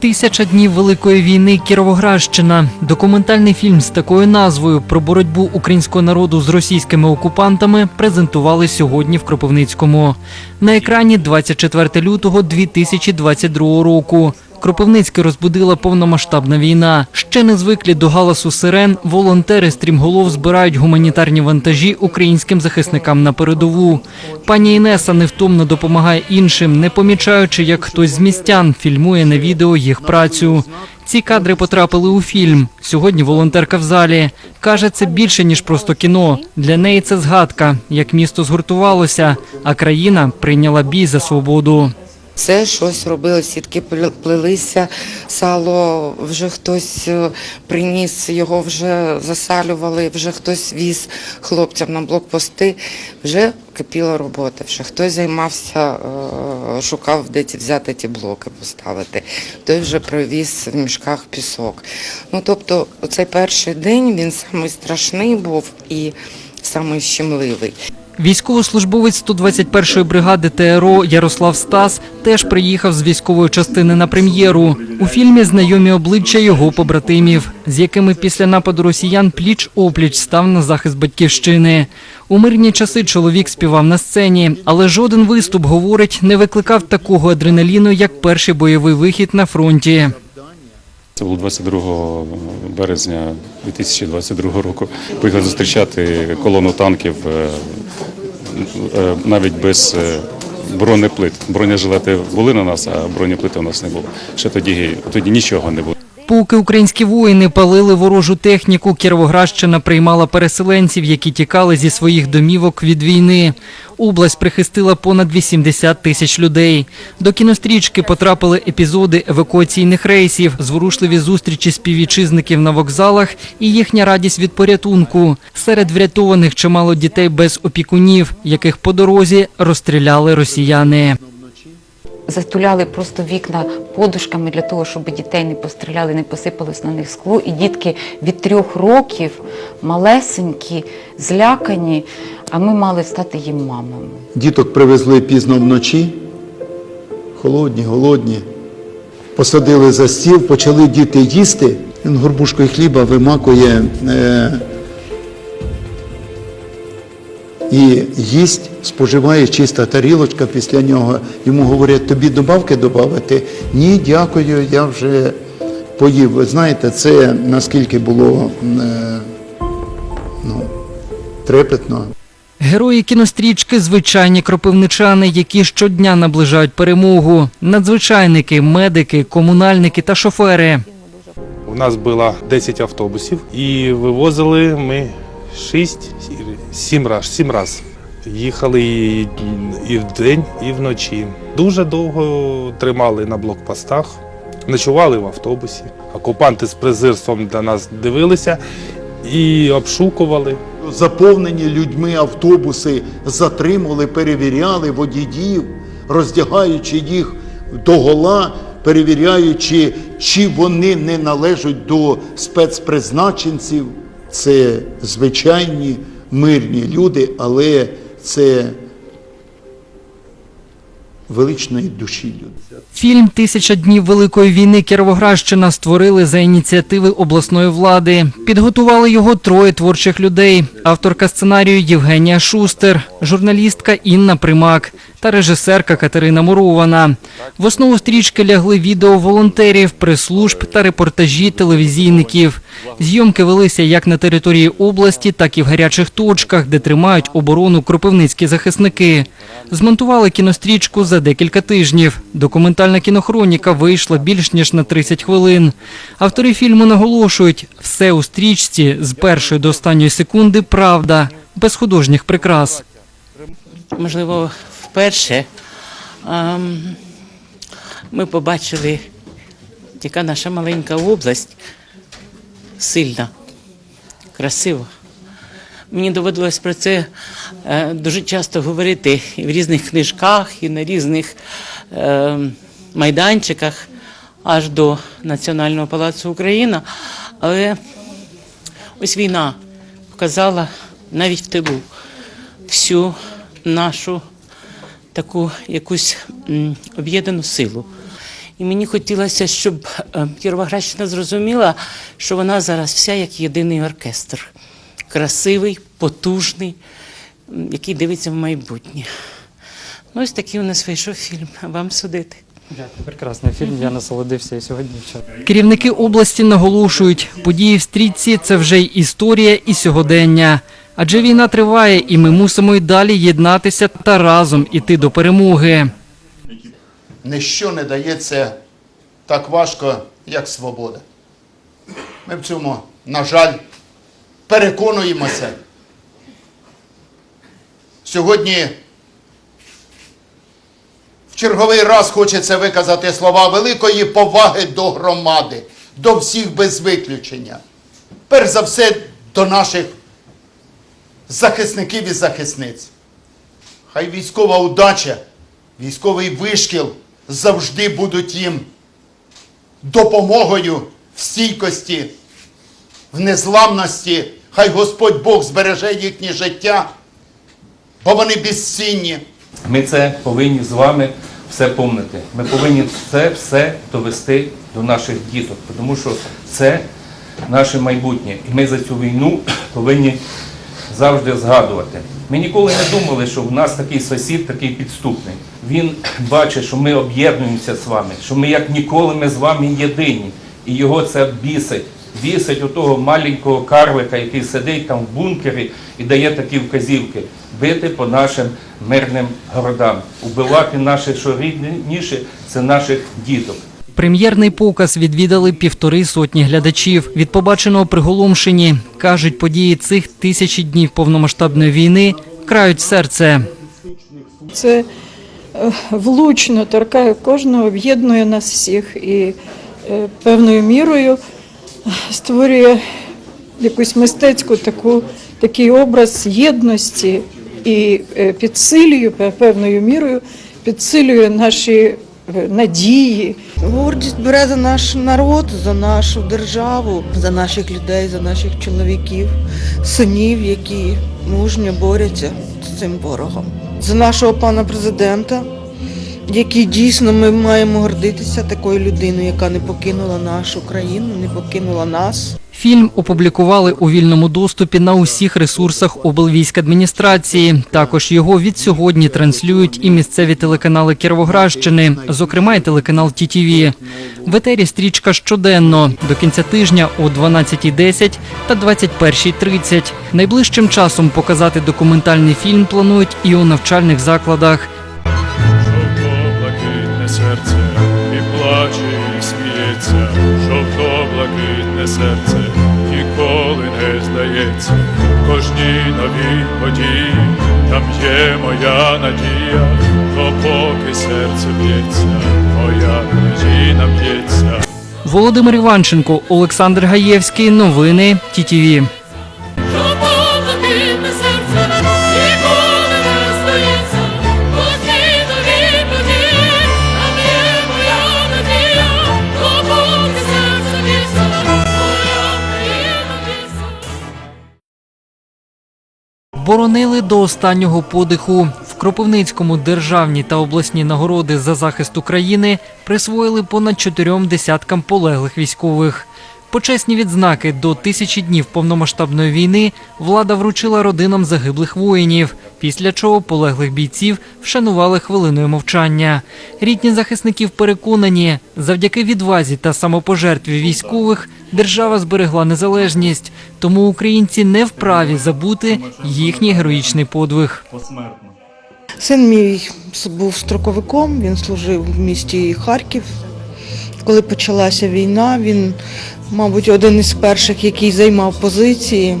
Тисяча днів Великої війни Кіровоградщина. Документальний фільм з такою назвою про боротьбу українського народу з російськими окупантами презентували сьогодні в Кропивницькому. На екрані 24 лютого 2022 року. Кропивницький розбудила повномасштабна війна. Ще не звиклі до галасу сирен. Волонтери стрімголов збирають гуманітарні вантажі українським захисникам на передову. Пані Інеса невтомно допомагає іншим, не помічаючи, як хтось з містян фільмує на відео їх працю. Ці кадри потрапили у фільм. Сьогодні волонтерка в залі каже, це більше ніж просто кіно. Для неї це згадка, як місто згуртувалося, а країна прийняла бій за свободу. Все щось робили, сітки пле- плелися, сало вже хтось е, приніс, його вже засалювали, вже хтось віз хлопцям на блокпости. Вже кипіла робота, вже хтось займався, е, шукав, де ті взяти ті блоки поставити. Той вже привіз в мішках пісок. Ну тобто, цей перший день він самий страшний був і самий. Військовослужбовець 121-ї бригади ТРО Ярослав Стас теж приїхав з військової частини на прем'єру. У фільмі знайомі обличчя його побратимів, з якими після нападу росіян пліч опліч став на захист батьківщини. У мирні часи чоловік співав на сцені, але жоден виступ, говорить, не викликав такого адреналіну, як перший бойовий вихід на фронті. Це було 22 березня 2022 року. Поїхали зустрічати колону танків е, е, навіть без е, бронеплит. Бронежилети були на нас, а бронеплити у нас не було. Ще тоді, тоді нічого не було. Поки українські воїни палили ворожу техніку, Кіровоградщина приймала переселенців, які тікали зі своїх домівок від війни. Область прихистила понад 80 тисяч людей. До кінострічки потрапили епізоди евакуаційних рейсів, зворушливі зустрічі співвітчизників на вокзалах і їхня радість від порятунку. Серед врятованих чимало дітей без опікунів, яких по дорозі розстріляли росіяни. Затуляли просто вікна подушками для того, щоб дітей не постріляли, не посипалось на них скло. І дітки від трьох років малесенькі, злякані, а ми мали стати їм мамами. Діток привезли пізно вночі, холодні, голодні. Посадили за стіл, почали діти їсти. Він горбушкою хліба вимакує е, і їсть, споживає чиста тарілочка після нього. Йому говорять, тобі добавки додати? Ні, дякую, я вже поїв. Ви знаєте, це наскільки було е, ну, трепетно. Герої кінострічки звичайні кропивничани, які щодня наближають перемогу. Надзвичайники, медики, комунальники та шофери. У нас було 10 автобусів і вивозили ми 6, 7 раз, 7 раз. Їхали і, і вдень, і вночі. Дуже довго тримали на блокпостах, ночували в автобусі. Окупанти з презирством на нас дивилися і обшукували. Заповнені людьми автобуси затримували, перевіряли водіїв, роздягаючи їх догола, перевіряючи, чи вони не належать до спецпризначенців. Це звичайні мирні люди, але це величної душі люди. Фільм Тисяча днів Великої війни Кіровоградщина створили за ініціативи обласної влади. Підготували його троє творчих людей: авторка сценарію Євгенія Шустер, журналістка Інна Примак та режисерка Катерина Мурована. В основу стрічки лягли відео волонтерів, прес-служб та репортажі телевізійників. Зйомки велися як на території області, так і в гарячих точках, де тримають оборону кропивницькі захисники. Змонтували кінострічку за декілька тижнів. Документальна кінохроніка вийшла більш ніж на 30 хвилин. Автори фільму наголошують, все у стрічці з першої до останньої секунди правда, без художніх прикрас. можливо, вперше ем, ми побачили, яка наша маленька область сильна, красива. Мені доводилось про це е, дуже часто говорити і в різних книжках, і на різних е, майданчиках, аж до Національного палацу Україна. Але ось війна показала навіть в тилу всю нашу таку якусь об'єднану силу. І мені хотілося, щоб е, Кіровоградщина зрозуміла, що вона зараз вся як єдиний оркестр. Красивий, потужний, який дивиться в майбутнє. Ну, ось такий у нас вийшов фільм. Вам судити. Дякую, прекрасний фільм. Я насолодився і сьогодні. Керівники області наголошують, події в стрічці це вже й історія і сьогодення. Адже війна триває, і ми мусимо й далі єднатися та разом іти до перемоги. Ніщо не дається так важко, як свобода. Ми в цьому, на жаль, переконуємося. Сьогодні в черговий раз хочеться виказати слова великої поваги до громади, до всіх без виключення. Перш за все, до наших захисників і захисниць. Хай військова удача, військовий вишкіл завжди будуть їм допомогою в стійкості, в незламності. Хай Господь Бог збереже їхнє життя, бо вони безцінні. Ми це повинні з вами все помнити. Ми повинні це все довести до наших діток, тому що це наше майбутнє. І ми за цю війну повинні завжди згадувати. Ми ніколи не думали, що в нас такий сусід, такий підступний. Він бачить, що ми об'єднуємося з вами, що ми як ніколи ми з вами єдині. І його це бісить. Бісить отого маленького карлика, який сидить там в бункері і дає такі вказівки. Бити по нашим мирним городам, убивати наші, що рідніше, це наших діток. Прем'єрний показ відвідали півтори сотні глядачів. Від побаченого приголомшені кажуть, події цих тисячі днів повномасштабної війни крають серце. Це е, влучно торкає кожного, об'єднує нас всіх і е, певною мірою створює якусь мистецьку таку, такий образ єдності і е, підсилює певною мірою, підсилює наші е, надії, Гордість бере за наш народ, за нашу державу, за наших людей, за наших чоловіків, синів, які мужньо борються з цим ворогом. За нашого пана президента, який дійсно ми маємо гордитися такою людиною, яка не покинула нашу країну, не покинула нас. Фільм опублікували у вільному доступі на усіх ресурсах облвійськадміністрації. Також його від сьогодні транслюють і місцеві телеканали Кіровоградщини, зокрема й телеканал ТІТІВІ. В етері стрічка щоденно до кінця тижня о 12.10 та 21.30. Найближчим часом показати документальний фільм планують і у навчальних закладах. Плаче, і сміється, жовто-блакитне серце ніколи не здається. Кожній новій події там є моя надія, то поки серце б'ється, моя країна б'ється. Володимир Іванченко, Олександр Гаєвський. Новини ТІТІВІ. Боронили до останнього подиху. В Кропивницькому державні та обласні нагороди за захист України присвоїли понад чотирьом десяткам полеглих військових. Почесні відзнаки до тисячі днів повномасштабної війни влада вручила родинам загиблих воїнів, після чого полеглих бійців вшанували хвилиною мовчання. Рідні захисників переконані, завдяки відвазі та самопожертві військових держава зберегла незалежність, тому українці не вправі забути їхній героїчний подвиг. Син мій був строковиком, він служив в місті Харків. Коли почалася війна, він, мабуть, один із перших, який займав позиції.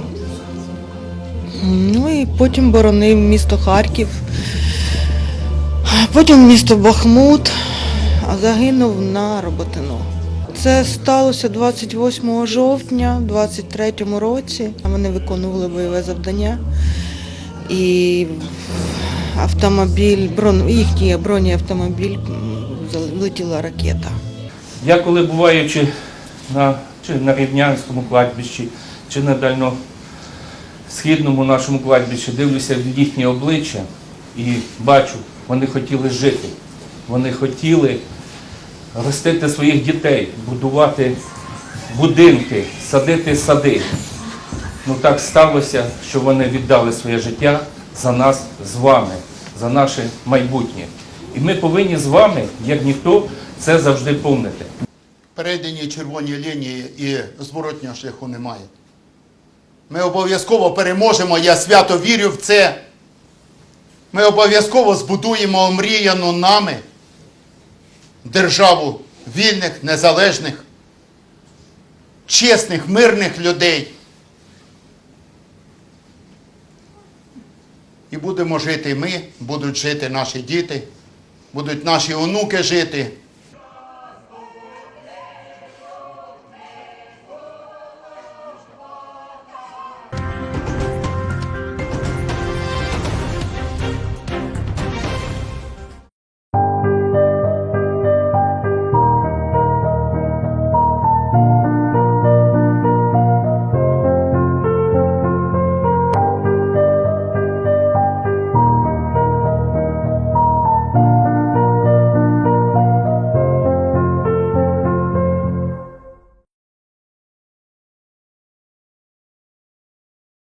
Ну і потім боронив місто Харків, потім місто Бахмут, а загинув на Роботино. Це сталося 28 жовтня 23-му році. Вони виконували бойове завдання. І автомобіль, брон, їхній бронеавтомобіль влетіла ракета. Я коли буваючи на, чи на Рівнянському кладбищі, чи на дальносхідному нашому кладбищі, дивлюся в їхнє обличчя і бачу, вони хотіли жити. Вони хотіли ростити своїх дітей, будувати будинки, садити сади. Ну так сталося, що вони віддали своє життя за нас з вами, за наше майбутнє. І ми повинні з вами, як ніхто, це завжди помнити. перейдені червоні лінії і зворотнього шляху немає. Ми обов'язково переможемо, я свято вірю в це. Ми обов'язково збудуємо омріяну нами державу вільних, незалежних, чесних, мирних людей. І будемо жити ми, будуть жити наші діти, будуть наші онуки жити.